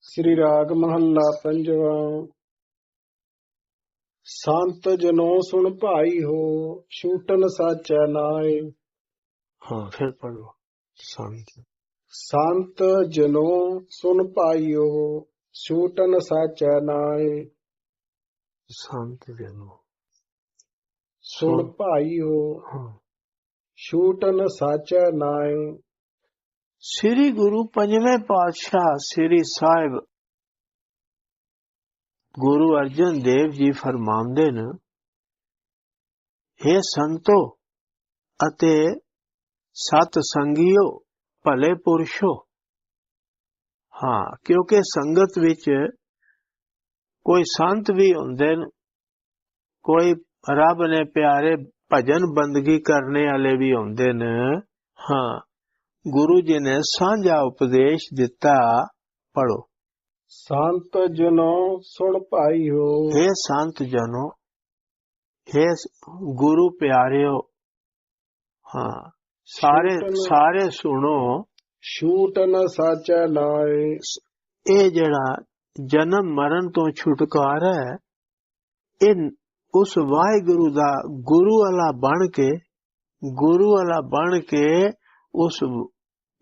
ਸ੍ਰੀ ਰਾਗ ਮਹੱਲਾ ਪੰਜਵਾ। ਸੰਤ ਜਨੋ ਸੁਣ ਭਾਈ ਹੋ ਛੂਟਨ ਸਾਚੈ ਨਾਏ। ਹਾਂ ਫਿਰ ਪੜੋ ਸੰਤ। ਸੰਤ ਜਨੋ ਸੁਣ ਭਾਈਓ ਛੂਟਨ ਸਾਚੈ ਨਾਏ। ਸੰਤ ਜਨੋ। ਸੁਣ। ਭਾਈਓ ਹਾਂ। ਛੂਟਨ ਸਾਚੈ ਨਾਏ। ਸ੍ਰੀ ਗੁਰੂ ਪੰਜਵੇਂ ਪਾਤਸ਼ਾਹ ਸ੍ਰੀ ਸਾਹਿਬ ਗੁਰੂ ਅਰਜਨ ਦੇਵ ਜੀ ਫਰਮਾਉਂਦੇ ਨੇ हे ਸੰਤੋ ਅਤੇ ਸਤ ਸੰਗਿਓ, ਭਲੇ ਪੁਰਸ਼ੋ। ਹਾਂ, ਕਿਉਂਕਿ ਸੰਗਤ ਵਿੱਚ ਕੋਈ ਸੰਤ ਵੀ ਹੁੰਦੇ ਨੇ, ਕੋਈ ਰੱਬ ਨੇ ਪਿਆਰੇ ਭਜਨ ਬੰਦਗੀ ਕਰਨੇ ਵਾਲੇ ਵੀ ਹੁੰਦੇ ਨੇ, ਹਾਂ। ਗੁਰੂ ਜੀ ਨੇ ਸਾਂਝਾ ਉਪਦੇਸ਼ ਦਿੱਤਾ ਪੜੋ ਸੰਤ ਜਨੋ ਸੁਣ ਭਾਈਓ। हे ਸੰਤ ਜਨੋ हे ਗੁਰੂ ਪਿਆਰਿਓ ਹਾਂ ਸਾਰੇ ਸਾਰੇ ਸੁਣੋ। ਛੂਟਨ ਸਾਚੈ ਨਾਏ। ਇਹ ਜਿਹੜਾ ਜਨਮ ਮਰਨ ਤੋਂ ਛੁਟਕਾਰਾ ਹੈ ਇਹ ਉਸ ਵਾਹਿਗੁਰੂ ਦਾ ਗੁਰੂ ਵਾਲਾ ਬਣ ਕੇ ਗੁਰੂ ਵਾਲਾ ਬਣ ਕੇ ਉਸ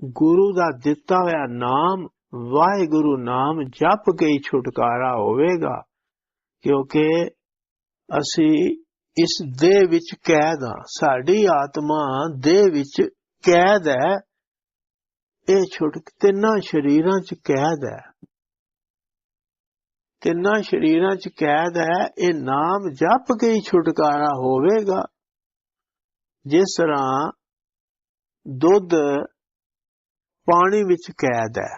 ਗੁਰੂ ਦਾ ਦਿੱਤਾ ਹੋਇਆ ਨਾਮ, ਵਾਹਿਗੁਰੂ ਨਾਮ ਜਪ ਕੇ ਹੀ ਛੁਟਕਾਰਾ ਹੋਵੇਗਾ, ਕਿਉਂਕਿ ਅਸੀਂ ਇਸ ਦੇਹ ਵਿੱਚ ਕੈਦ ਹਾਂ, ਸਾਡੀ ਆਤਮਾ ਦੇਹ ਵਿੱਚ ਕੈਦ ਹੈ, ਇਹ ਛੁਟ ਤਿੰਨਾਂ ਸ਼ਰੀਰਾਂ 'ਚ ਕੈਦ ਹੈ। ਤਿੰਨਾਂ ਸ਼ਰੀਰਾਂ 'ਚ ਕੈਦ ਹੈ, ਇਹ ਨਾਮ ਜਪ ਕੇ ਹੀ ਛੁਟਕਾਰਾ ਹੋਵੇਗਾ। ਜਿਸ ਤਰ੍ਹਾਂ ਦੁੱਧ ਪਾਣੀ ਵਿੱਚ ਕੈਦ ਹੈ,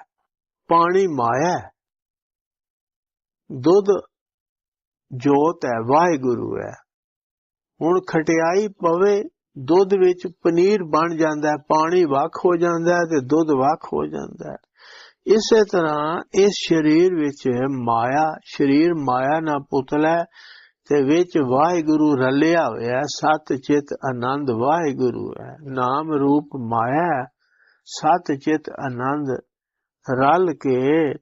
ਪਾਣੀ ਮਾਇਆ ਹੈ। ਦੁੱਧ ਜੋਤ ਹੈ, ਵਾਹਿਗੁਰੂ ਹੈ। ਹੁਣ ਖਟਿਆਈ ਪਵੇ, ਦੁੱਧ ਵਿੱਚ ਪਨੀਰ ਬਣ ਜਾਂਦਾ ਹੈ, ਪਾਣੀ ਵੱਖ ਹੋ ਜਾਂਦਾ ਹੈ ਤੇ ਦੁੱਧ ਵੱਖ ਹੋ ਜਾਂਦਾ ਹੈ। ਇਸੇ ਤਰ੍ਹਾਂ ਇਸ ਸਰੀਰ ਵਿੱਚ ਮਾਇਆ, ਸਰੀਰ ਮਾਇਆ ਨਾਲ ਪੁਤਲਾ ਹੈ ਤੇ ਵਿੱਚ ਵਾਹਿਗੁਰੂ ਰਲਿਆ ਹੋਇਆ ਹੈ, ਸਤ ਚਿਤ ਆਨੰਦ ਵਾਹਿਗੁਰੂ ਹੈ ਨਾਮ ਰੂਪ ਮਾਇਆ ਹੈ, ਸਤ ਚਿਤ ਆਨੰਦ ਰਲ ਕੇ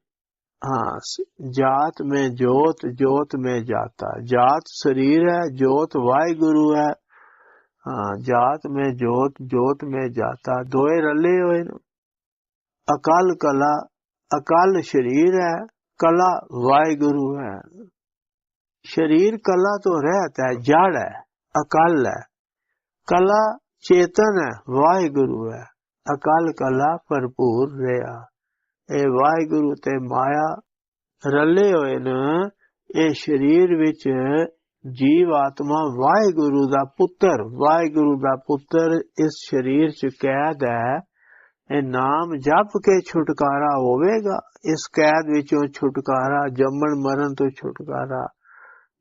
हाँ स- जात में जोत जोत में जाता जात शरीर है जोत वाहिगुरु है हाँ जात में जोत जोत में जाता दोए रले हुए ने अकाल कला अकाल शरीर है कला वाहिगुरु है शरीर कला तो रहता है जड़ है अकाल है कला चेतन है वाहिगुरु है अकाल कला भरपूर रहा ਇਹ ਵਾਹਿਗੁਰੂ ਤੇ ਮਾਇਆ ਰਲੇ ਹੋਏ ਨੇ ਇਹ ਸਰੀਰ ਵਿੱਚ ਜੀਵ ਆਤਮਾ ਵਾਹਿਗੁਰੂ ਦਾ ਪੁੱਤਰ ਵਾਹਿਗੁਰੂ ਦਾ ਪੁੱਤਰ ਇਸ ਸਰੀਰ 'ਚ ਕੈਦ ਹੈ ਇਹ ਨਾਮ ਜਪ ਕੇ ਛੁਟਕਾਰਾ ਹੋਵੇਗਾ ਇਸ ਕੈਦ ਵਿੱਚੋਂ ਛੁਟਕਾਰਾ ਜੰਮਣ ਮਰਨ ਤੋਂ ਛੁਟਕਾਰਾ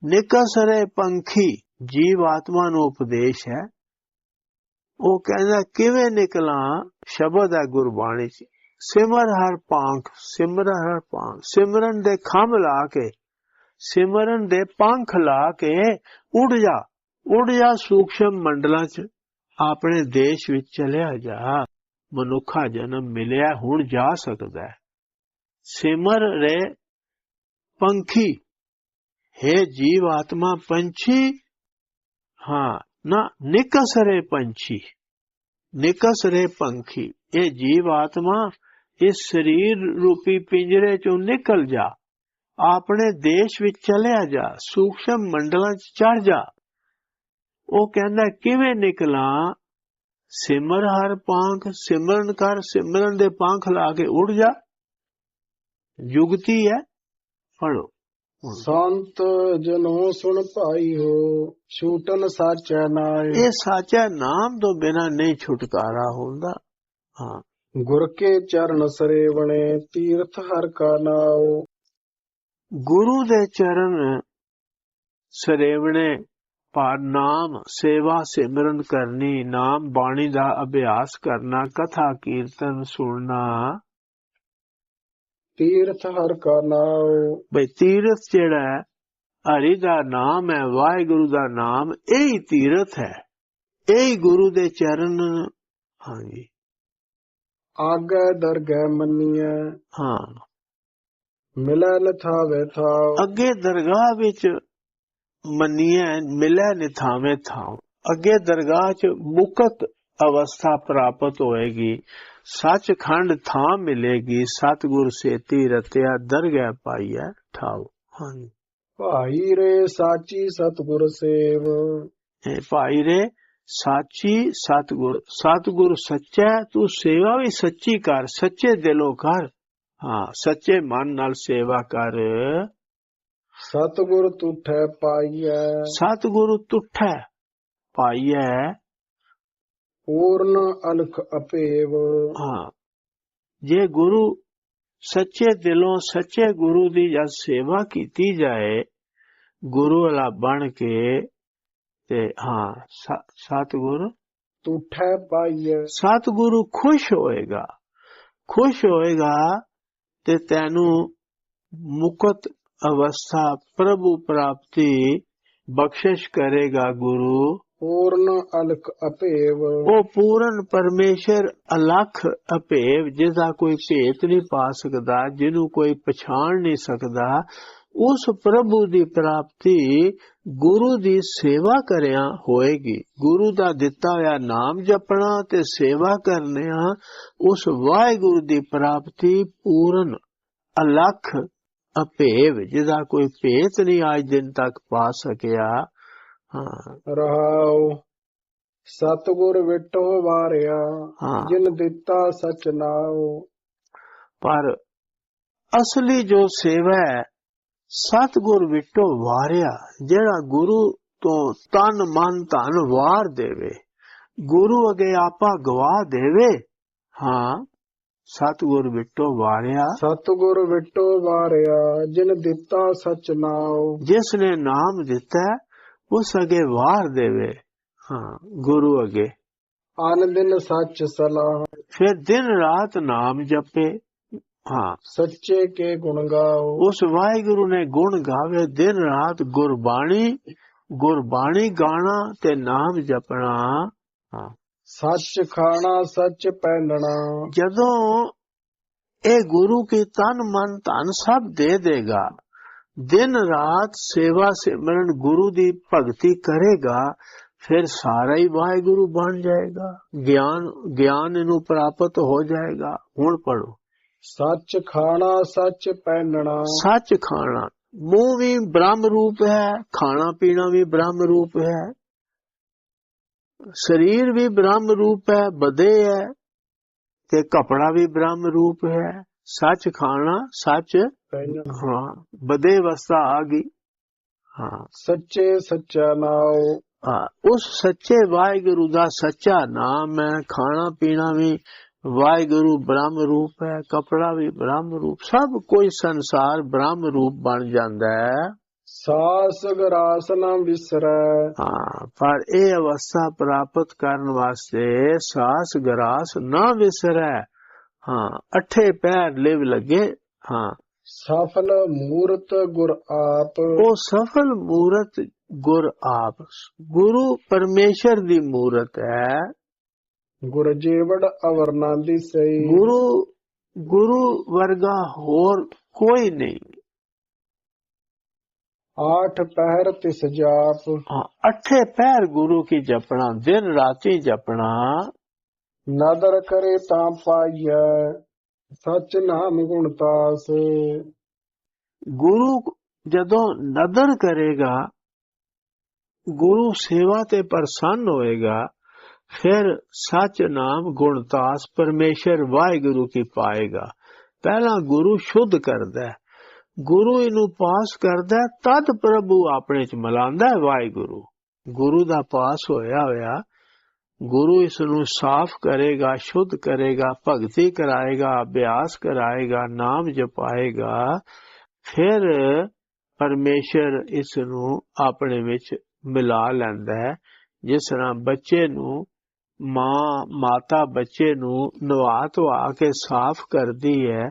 ਨਿਕਸਰੇ ਪੰਖੀ ਜੀਵ ਆਤਮਾ ਨੂੰ ਉਪਦੇਸ਼ ਹੈ। ਉਹ ਕਹਿੰਦਾ, ਕਿਵੇਂ ਨਿਕਲਾਂ? ਸ਼ਬਦ ਹੈ ਗੁਰਬਾਣੀ 'ਚ। ਸਿਮਰ ਹਰ ਪਾਂਖ ਸਿਮਰ ਹਰ ਪਾਂਖ ਸਿਮਰਨ ਦੇ ਖੰਭ ਲਾ ਕੇ, ਸਿਮਰਨ ਦੇ ਪੰਖ ਲਾ ਕੇ ਉੱਡ ਜਾ। ਉੱਡ ਜਾ ਸੂਖਸ਼ਮ ਮੰਡਲਾਂ 'ਚ। ਆਪਣੇ ਦੇਸ਼ ਵਿੱਚ ਚਲਿਆ ਜਾ। ਮਨੁੱਖਾ ਜਨਮ ਮਿਲਿਆ, ਹੁਣ ਜਾ ਸਕਦਾ ਹੈ। ਸਿਮਰ ਰੇ ਪੰਖੀ ਹੈ ਜੀਵ ਆਤਮਾ ਪੰਛੀ ਹਾਂ ਨਾ ਨਿਕਸਰੇ ਪੰਛੀ ਨਿਕਸਰੇ ਪੰਖੀ ਇਹ ਜੀਵ ਆਤਮਾ ਇਸ ਸਰੀਰ ਰੂਪੀ ਪਿੰਜਰੇ ਚੋਂ ਨਿਕਲ ਜਾ ਆਪਣੇ ਦੇਸ਼ ਵਿੱਚ ਚਲਿਆ ਜਾ ਸੂਖਸ਼ਮ ਮੰਡਲਾਂ 'ਚ ਚੜ ਜਾ ਉਹ ਕਹਿੰਦਾ ਕਿਵੇਂ ਨਿਕਲਾਂ ਸਿਮਰ ਹਰ ਪਾਂਖ ਸਿਮਰਨ ਕਰ ਸਿਮਰਨ ਦੇ ਪਾਂਖ ਲਾ ਕੇ ਉੱਡ ਜਾ ਯੁਗਤੀ ਹੈ ਪੜੋ ਸੰਤ ਜਨੋ ਸੁਣ ਭਾਈਓ ਛੂਟਨ ਸਾਚੈ ਨਾਏ। ਇਹ ਸਾਚਾ ਨਾਮ ਤੋਂ ਬਿਨਾ ਨਹੀਂ ਛੁਟਕਾਰਾ ਹੁੰਦਾ। ਹਾਂ। ਗੁਰ ਕੇ ਚਰਨ ਸਰੇਵਣੇ ਤੀਰਥ ਹਰ ਕਾ ਨਾਉ। ਗੁਰੂ ਦੇ ਚਰਨ ਸਰੇਵਣੇ ਪਰ ਨਾਮ ਸੇਵਾ ਸਿਮਰਨ ਕਰਨੀ ਨਾਮ ਬਾਣੀ ਦਾ ਅਭਿਆਸ ਕਰਨਾ ਕਥਾ ਕੀਰਤਨ ਸੁਣਨਾ। ਤੀਰਥ ਹਰ ਕਾ ਨਾਉ ਬਈ ਤੀਰਥ ਜਿਹੜਾ ਹੈ ਹਰੀ ਦਾ ਨਾਮ ਹੈ ਵਾਹਿਗੁਰੂ ਦਾ ਨਾਮ ਇਹ ਹੀ ਤੀਰਥ ਹੈ ਇਹ ਹੀ ਗੁਰੂ ਦੇ ਚਰਨ ਹਾਂਜੀ ਆਗੇ ਦਰਗਹਿ ਮੰਨੀਐ ਹਾਂ ਮਿਲੈ ਨ ਥਾਵੇ ਥਾਉ ਅੱਗੇ ਦਰਗਾਹ ਵਿੱਚ ਮੰਨੀਏ ਮਿਲੇ ਨਿਥਾਵੇਂ ਥਾਂ ਅੱਗੇ ਦਰਗਾਹ 'ਚ ਮੁਕਤ ਅਵਸਥਾ ਪ੍ਰਾਪਤ ਹੋਏਗੀ ਸੱਚਖੰਡ ਥਾਂ ਮਿਲੇਗੀ ਸਤਿਗੁਰ ਸੇਤੀ ਰਤਿਆ ਦਰਗਹਿ ਪਾਈਐ ਠਾਉ। ਹਾਂਜੀ। ਭਾਈ ਰੇ ਸਾਚੀ ਸਤਿਗੁਰ ਸੇਵ। ਇਹ ਭਾਈ ਰੇ ਸਾਚੀ ਸਤਿਗੁਰ ਸਤਿਗੁਰ ਸੱਚਾ ਤੂੰ ਸੇਵਾ ਵੀ ਸੱਚੀ ਕਰ ਸੱਚੇ ਦਿਲੋਂ ਕਰ। ਹਾਂ ਸੱਚੇ ਮਨ ਨਾਲ ਸੇਵਾ ਕਰ। ਸਤਿਗੁਰ ਤੁਠੈ ਪਾਈਐ। ਸਤਿਗੁਰੂ ਤੁਠੈ ਪਾਈਐ। ਪੂਰਨ ਅਲਖ ਅਪੇਵ। ਹਾਂ। ਜੇ ਗੁਰੂ ਸੱਚੇ ਦਿਲੋਂ ਸੱਚੇ ਗੁਰੂ ਦੀ ਜਦ ਸੇਵਾ ਕੀਤੀ ਜਾਏ ਗੁਰੂ ਵਾਲਾ ਬਣ ਕੇ ਤੇ ਹਾਂ ਸਤਿਗੁਰ ਤੁਠੈ ਪਾਈਐ। ਸਤਿਗੁਰੂ ਖੁਸ਼ ਹੋਏਗਾ। ਖੁਸ਼ ਹੋਏਗਾ ਤੇ ਤੈਨੂੰ ਮੁਕਤ ਅਵਸਥਾ ਪ੍ਰਭੂ ਪ੍ਰਾਪਤੀ ਬਖਸ਼ਿਸ਼ ਕਰੇਗਾ ਗੁਰੂ। ਪੂਰਨ ਅਲਖ ਅਪੇਵ ਉਹ ਪੂਰਨ ਪਰਮੇਸ਼ਰ ਅਲਖ ਅਭੇਵ, ਜਿਹਦਾ ਕੋਈ ਭੇਤ ਨਹੀਂ ਪਾ ਸਕਦਾ, ਜਿਹਨੂੰ ਕੋਈ ਪਛਾਣ ਨਹੀਂ ਸਕਦਾ, ਉਸ ਪ੍ਰਭੂ ਦੀ ਪ੍ਰਾਪਤੀ ਗੁਰੂ ਦੀ ਸੇਵਾ ਕਰਿਆ ਹੋਏਗੀ। ਗੁਰੂ ਦਾ ਦਿੱਤਾ ਹੋਇਆ ਨਾਮ ਜਪਣਾ ਤੇ ਸੇਵਾ ਕਰਨਿਆ ਉਸ ਵਾਹਿਗੁਰੂ ਦੀ ਪ੍ਰਾਪਤੀ ਪੂਰਨ ਅਲਖ ਅਭੇਵ, ਜਿਹਦਾ ਕੋਈ ਭੇਤ ਨਹੀਂ ਅੱਜ ਦਿਨ ਤੱਕ ਪਾ ਸਕਿਆ। ਹਾਂ। ਰਹਾਉ ਸਤਿਗੁਰ ਵਿਟੋ ਵਾਰਿਆ ਹਾਂ। ਜਿਨ ਦਿੱਤਾ ਸਚ ਨਾਉ। ਪਰ ਅਸਲੀ ਜੋ ਸੇਵਾ ਹੈ ਸਤਿਗੁਰ ਵਿਟੋ ਵਾਰਿਆ ਜਿਹੜਾ ਗੁਰੂ ਤੋਂ ਤਨ ਮਨ ਧਨ ਵਾਰ ਦੇਵੇ ਗੁਰੂ ਅਗੇ ਆਪਾ ਗਵਾ ਦੇਵੇ ਹਾਂ ਸਤਿਗੁਰ ਵਿਟੋ ਵਾਰਿਆ। ਸਤਿਗੁਰ ਵਿਟੋ ਵਾਰਿਆ ਜਿਨ ਦਿੱਤਾ ਸਚ ਨਾਉ। ਜਿਸ ਨੇ ਨਾਮ ਦਿੱਤਾ ਉਸ ਅਗੇ ਵਾਰ ਦੇਵੇ। ਹਾਂ ਗੁਰੂ ਅਗੇ। ਅਨ ਦਿਨ ਸੱਚ ਸਲਾਹ। ਫਿਰ ਦਿਨ ਰਾਤ ਨਾਮ ਜਪੇ। ਹਾਂ। ਸੱਚੇ ਕੇ ਗੁਣ ਗਾਓ। ਉਸ ਵਾਹਿਗੁਰੂ ਨੇ ਗੁਣ ਗਾਵੇ। ਦਿਨ ਰਾਤ ਗੁਰਬਾਣੀ ਗੁਰਬਾਣੀ ਗਾਣਾ ਤੇ ਨਾਮ ਜਪਣਾ। ਹਾਂ। ਸੱਚ ਖਾਣਾ ਸੱਚ ਪਹਿਨਣਾ। ਜਦੋਂ ਇਹ ਗੁਰੂ ਕੀ ਤਨ ਮਨ ਧਨ ਸਭ ਦੇ ਦੇਗਾ। ਦਿਨ ਰਾਤ ਸੇਵਾ ਸਿਮਰਨ ਗੁਰੂ ਦੀ ਭਗਤੀ ਕਰੇਗਾ ਫਿਰ ਸਾਰਾ ਹੀ ਵਾਹਿਗੁਰੂ ਬਣ ਜਾਏਗਾ। ਗਿਆਨ ਗਿਆਨ ਇਹਨੂੰ ਪ੍ਰਾਪਤ ਹੋ ਜਾਏਗਾ। ਹੁਣ ਪੜੋ ਸੱਚ ਖਾਣਾ ਸੱਚ ਪਹਿਨਣਾ। ਸੱਚ ਖਾਣਾ। ਮੂੰਹ ਵੀ ਬ੍ਰਹਮ ਰੂਪ ਹੈ ਖਾਣਾ ਪੀਣਾ ਵੀ ਬ੍ਰਹਮ ਰੂਪ ਹੈ। ਸਰੀਰ ਵੀ ਬ੍ਰਹਮ ਰੂਪ ਹੈ ਬਦੇ ਹੈ ਤੇ ਕਪੜਾ ਵੀ ਬ੍ਰਹਮ ਰੂਪ ਹੈ। ਸੱਚ ਖਾਣਾ ਸੱਚ ਪਹਿਨਣਾ ਹਾਂ ਬਦੇ ਅਵਸਥਾ ਆ ਗਈ ਹਾਂ ਸੱਚੇ ਸੱਚਾ ਨਾਉ ਹਾਂ, ਉਸ ਸੱਚੇ ਵਾਹਿਗੁਰੂ ਦਾ ਸੱਚਾ ਨਾਮ ਹੈ ਖਾਣਾ ਪੀਣਾ ਵੀ ਵਾਹਿਗੁਰੂ ਬ੍ਰਹਮ ਰੂਪ ਹੈ ਕਪੜਾ ਵੀ ਬ੍ਰਹਮ ਰੂਪ ਸਭ ਕੋਈ ਸੰਸਾਰ ਬ੍ਰਹਮ ਰੂਪ ਬਣ ਜਾਂਦਾ ਹੈ ਸਾਸ ਗਰਾਸ ਨਾ ਵਿਸਰੈ ਹਾਂ ਪਰ ਇਹ ਅਵਸਥਾ ਪ੍ਰਾਪਤ ਕਰਨ ਵਾਸਤੇ ਸਾਸ ਗਰਾਸ ਨਾ ਵਿਸਰੈ ਹਾਂ ਅਠੇ ਪੈਰ ਲਿਵ ਲੱਗੇ ਹਾਂ ਸਫਲ ਮੂਰਤ ਗੁਰ ਆਪ। ਉਹ ਸਫਲ ਮੂਰਤ ਗੁਰ ਆਪ। ਗੁਰੂ ਪਰਮੇਸ਼ਰ ਦੀ ਮੂਰਤ ਹੈ। ਗੁਰ ਜੀਵੜ ਅਵਰਨਾ ਦੀ ਸਈ ਗੁਰੂ ਗੁਰੂ ਵਰਗਾ ਹੋਰ ਕੋਈ ਨਹੀਂ। ਆਠ ਪਹਿਰ ਤਿਸ ਜਾਪ। ਅਠੇ ਪੈਰ ਗੁਰੂ ਕੀ ਜਪਣਾ ਦਿਨ ਰਾਤੀ ਜਪਣਾ। ਨਦਰ ਕਰੇ ਤਾਂ ਪਾਈਐ। ਸਚ ਨਾਮ ਗੁਣ ਤਾਸ। ਗੁਰੂ ਜਦੋਂ ਨਦਰ ਕਰੇਗਾ, ਗੁਰੂ ਸੇਵਾ ਤੇ ਪ੍ਰਸੰਨ ਹੋਏਗਾ, ਫਿਰ ਸਚ ਨਾਮ ਗੁਣਤਾਸ ਪਰਮੇਸ਼ਰ ਵਾਹਿਗੁਰੂ ਕੀ ਪਾਏਗਾ। ਪਹਿਲਾਂ ਗੁਰੂ ਸ਼ੁੱਧ ਕਰਦਾ ਗੁਰੂ ਇਹਨੂੰ ਪਾਸ ਕਰਦਾ ਤਦ ਪ੍ਰਭੂ ਆਪਣੇ ਚ ਮਿਲਾਉਂਦਾ ਵਾਹਿਗੁਰੂ। ਗੁਰੂ ਦਾ ਪਾਸ ਹੋਇਆ ਹੋਇਆ ਗੁਰੂ ਇਸ ਨੂੰ ਸਾਫ਼ ਕਰੇਗਾ, ਸ਼ੁੱਧ ਕਰੇਗਾ, ਭਗਤੀ ਕਰਾਏਗਾ, ਅਭਿਆਸ ਕਰਾਏਗਾ, ਨਾਮ ਜਪਾਏਗਾ, ਫਿਰ ਪਰਮੇਸ਼ਰ ਇਸ ਨੂੰ ਆਪਣੇ ਵਿੱਚ ਮਿਲਾ ਲੈਂਦਾ ਹੈ। ਜਿਸ ਤਰ੍ਹਾਂ ਬੱਚੇ ਨੂੰ ਮਾਂ, ਮਾਤਾ ਬੱਚੇ ਨੂੰ ਨਵਾ ਧਵਾ ਕੇ ਸਾਫ਼ ਕਰਦੀ ਹੈ,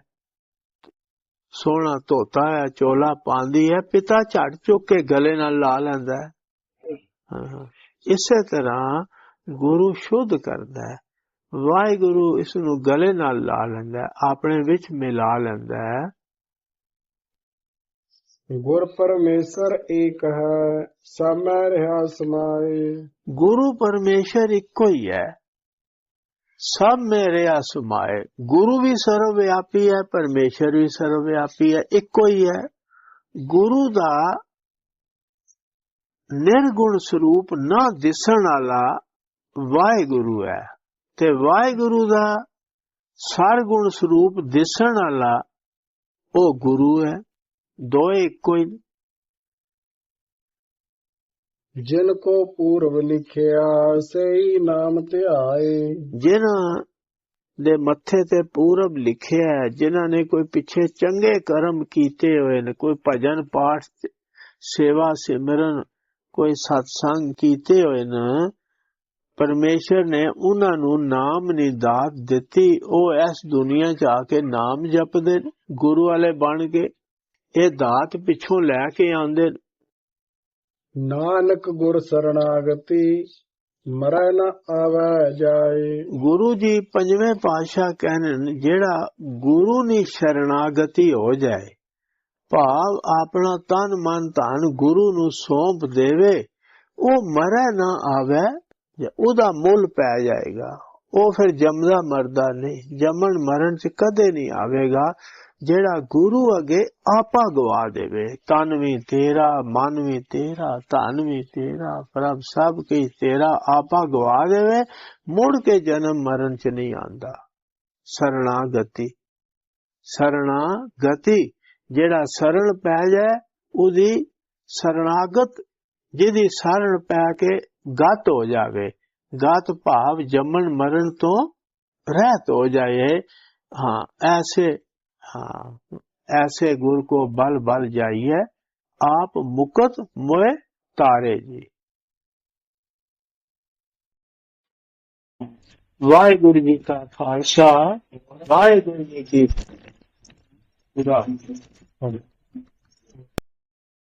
ਸੋਹਣਾ ਧੋਤਾ ਹੈ, ਚੋਲਾ ਪਾਉਂਦੀ ਹੈ, ਪਿਤਾ ਝੜ ਚੁੱਕ ਕੇ ਗਲੇ ਨਾਲ ਲਾ ਲੈਂਦਾ ਹੈ। ਇਸੇ ਤਰ੍ਹਾਂ ਗੁਰੂ ਸ਼ੁੱਧ ਕਰਦਾ ਹੈ। ਵਾਹਿਗੁਰੂ ਇਸ ਨੂੰ ਗਲੇ ਨਾਲ ਲਾ ਲੈਂਦਾ ਹੈ, ਆਪਣੇ ਵਿੱਚ ਮਿਲਾ ਲੈਂਦਾ ਹੈ। ਗੁਰ ਪਰਮੇਸ਼ਰ ਏਕ ਹੈ ਸਮੈ ਰਹਾ ਸਮਾਏ। ਗੁਰੂ ਪਰਮੇਸ਼ਰ ਇੱਕੋ ਹੀ ਹੈ। ਸਭ ਮੇਰੇ ਸਮਾਏ। ਗੁਰੂ ਵੀ ਸਰਵਵਿਆਪੀ ਹੈ ਪਰਮੇਸ਼ਰ ਵੀ ਸਰਵਵਿਆਪੀ ਹੈ ਇੱਕੋ ਹੀ ਹੈ। ਗੁਰੂ ਦਾ ਨਿਰਗੁਣ ਸਰੂਪ ਨਾ ਦਿਸਣ ਵਾਲਾ ਵਾਹਿਗੁਰੂ ਹੈ। ਤੇ ਵਾਹਿਗੁਰੂ ਦਾ ਸਰਗੁਣ ਸਰੂਪ ਦਿਸਣ ਵਾਲਾ ਉਹ ਗੁਰੂ ਹੈ। ਦੋਏ ਇੱਕੋ ਹੀ। ਜਿਨ ਕੋ ਪੂਰਵ ਲਿਖਿਆ ਸਈ ਨਾਮ ਧਿਆਏ। ਜਿਨ੍ਹਾਂ ਦੇ ਮੱਥੇ ਤੇ ਪੂਰਬ ਲਿਖਿਆ ਹੈ ਜਿਨ੍ਹਾਂ ਨੇ ਕੋਈ ਪਿੱਛੇ ਚੰਗੇ ਕਰਮ ਕੀਤੇ ਹੋਏ ਨੇ ਕੋਈ ਭਜਨ ਪਾਠ ਸੇਵਾ ਸਿਮਰਨ ਕੋਈ ਸਤਸੰਗ ਕੀਤੇ ਹੋਏ ਨੇ ਪਰਮੇਸ਼ਰ ਨੇ ਉਹਨਾਂ ਨੂੰ ਨਾਮ ਦੀ ਦਾਤ ਦਿੱਤੀ ਉਹ ਇਸ ਦੁਨੀਆ 'ਚ ਆ ਕੇ ਨਾਮ ਜਪਦੇ ਨੇ ਗੁਰੂ ਵਾਲੇ ਬਣ ਕੇ ਇਹ ਦਾਤ ਪਿੱਛੋਂ ਲੈ ਕੇ ਆਉਂਦੇ ਨਾਨਕ ਗੁਰ ਸਰਣਾਗਤੀ ਮਰੈ ਨ ਆਵੈ ਜਾਏ। ਗੁਰੂ ਜੀ ਪੰਜਵੇਂ ਪਾਤਸ਼ਾਹ ਕਹਿੰਦੇ ਨੇ ਜਿਹੜਾ ਗੁਰੂ ਦੀ ਸ਼ਰਨਾਗਤੀ ਹੋ ਜਾਏ ਭਾਵ ਆਪਣਾ ਤਨ ਮਨ ਧਨ ਗੁਰੂ ਨੂੰ ਸੌਂਪ ਦੇਵੇ ਉਹ ਮਰੈ ਨਾ ਆਵੇ ਉਹਦਾ ਮੁੱਲ ਪੈ ਜਾਏਗਾ ਉਹ ਫਿਰ ਜੰਮਦਾ ਮਰਦਾ ਨਹੀਂ ਜੰਮਣ ਮਰਨ ਚ ਕਦੇ ਨਹੀਂ ਆਵੇਗਾ ਜਿਹੜਾ ਗੁਰੂ ਅਗੇ ਆਪਾ ਗਵਾ ਦੇਵੇ ਤਨ ਵੀ ਤੇਰਾ ਮਨ ਵੀ ਤੇਰਾ ਧਨ ਵੀ ਤੇਰਾ ਪ੍ਰਭ ਸਭ ਕੀ ਤੇਰਾ ਆਪਾ ਗਵਾ ਦੇਵੇ ਮੁੜ ਕੇ ਜਨਮ ਮਰਨ ਚ ਨਹੀਂ ਆਂਦਾ ਸਰਣਾਗਤੀ ਸਰਣਾਗਤੀ ਜਿਹੜਾ ਸਰਣ ਪੈ ਜਾਏ ਉਹਦੀ ਸਰਣਾਗਤ ਜਿਹਦੀ ਸਰਣ ਪੈ ਕੇ ਗਤ ਹੋ ਜਾਵੇ ਗਤ ਭਾਵ ਜੰਮਣ ਮਰਨ ਤੋਂ ਰਹਿਤ ਹੋ ਜਾਏ ਹਾਂ ਐਸੇ हाँ ऐसे गुर को बल बल जाइए आप मुकत मोए तारे जी वाहिगुरु जी का खालसा वाहिगुरु जी की पूरा